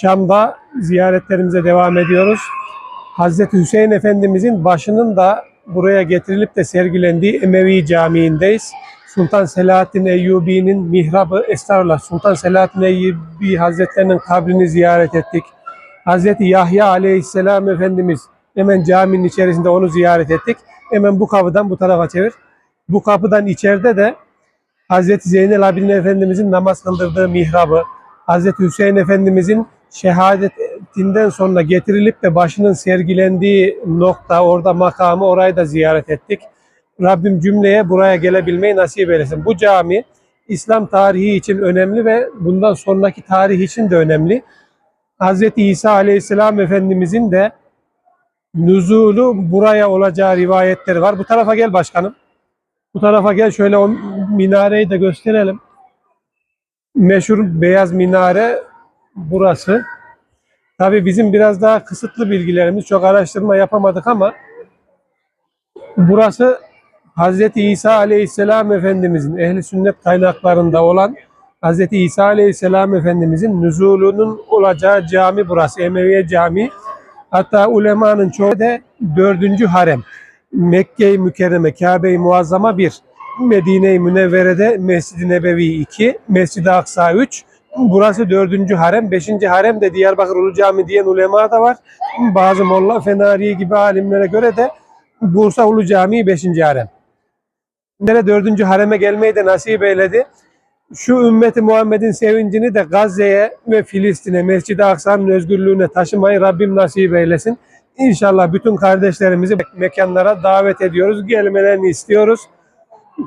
Şam'da ziyaretlerimize devam ediyoruz. Hazreti Hüseyin Efendimizin başının da buraya getirilip de sergilendiği Emevi Camii'ndeyiz. Sultan Selahaddin Eyyubi'nin mihrabı, estağfurullah Sultan Selahaddin Eyyubi Hazretlerinin kabrini ziyaret ettik. Hazreti Yahya Aleyhisselam Efendimiz hemen caminin içerisinde onu ziyaret ettik. Hemen bu kapıdan bu tarafa çevir. Bu kapıdan içeride de Hazreti Zeynel Abidin Efendimizin namaz kıldırdığı mihrabı, Hazreti Hüseyin Efendimizin şehadetinden sonra getirilip de başının sergilendiği nokta, orada makamı, orayı da ziyaret ettik. Rabbim cümleye buraya gelebilmeyi nasip eylesin. Bu cami İslam tarihi için önemli ve bundan sonraki tarih için de önemli. Hazreti İsa Aleyhisselam Efendimizin de nüzulu buraya olacağı rivayetleri var. Bu tarafa gel başkanım. Bu tarafa gel şöyle o minareyi de gösterelim. Meşhur beyaz minare burası. Tabii bizim biraz daha kısıtlı bilgilerimiz, çok araştırma yapamadık ama burası Hazreti İsa Aleyhisselam Efendimizin ehli sünnet kaynaklarında olan Hazreti İsa Aleyhisselam Efendimizin nüzulunun olacağı cami burası. Emeviye Camii. Hatta ulemanın çoğu da dördüncü harem. Mekke-i Mükerreme, Kabe-i Muazzama 1, Medine-i Münevvere'de Mescid-i Nebevi 2, Mescid-i Aksa 3, burası dördüncü harem, beşinci harem de Diyarbakır Ulu Cami diyen ulema da var. Bazı Molla Fenari gibi alimlere göre de Bursa Ulu Camii beşinci harem. Nere dördüncü hareme gelmeyi de nasip eyledi. Şu ümmeti Muhammed'in sevincini de Gazze'ye ve Filistin'e, Mescid-i Aksa'nın özgürlüğüne taşımayı Rabbim nasip eylesin. İnşallah bütün kardeşlerimizi mekanlara davet ediyoruz. Gelmelerini istiyoruz.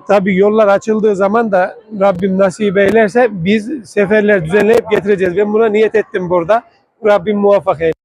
Tabii yollar açıldığı zaman da Rabbim nasip eylerse biz seferler düzenleyip getireceğiz. Ben buna niyet ettim burada. Rabbim muvaffak eylesin.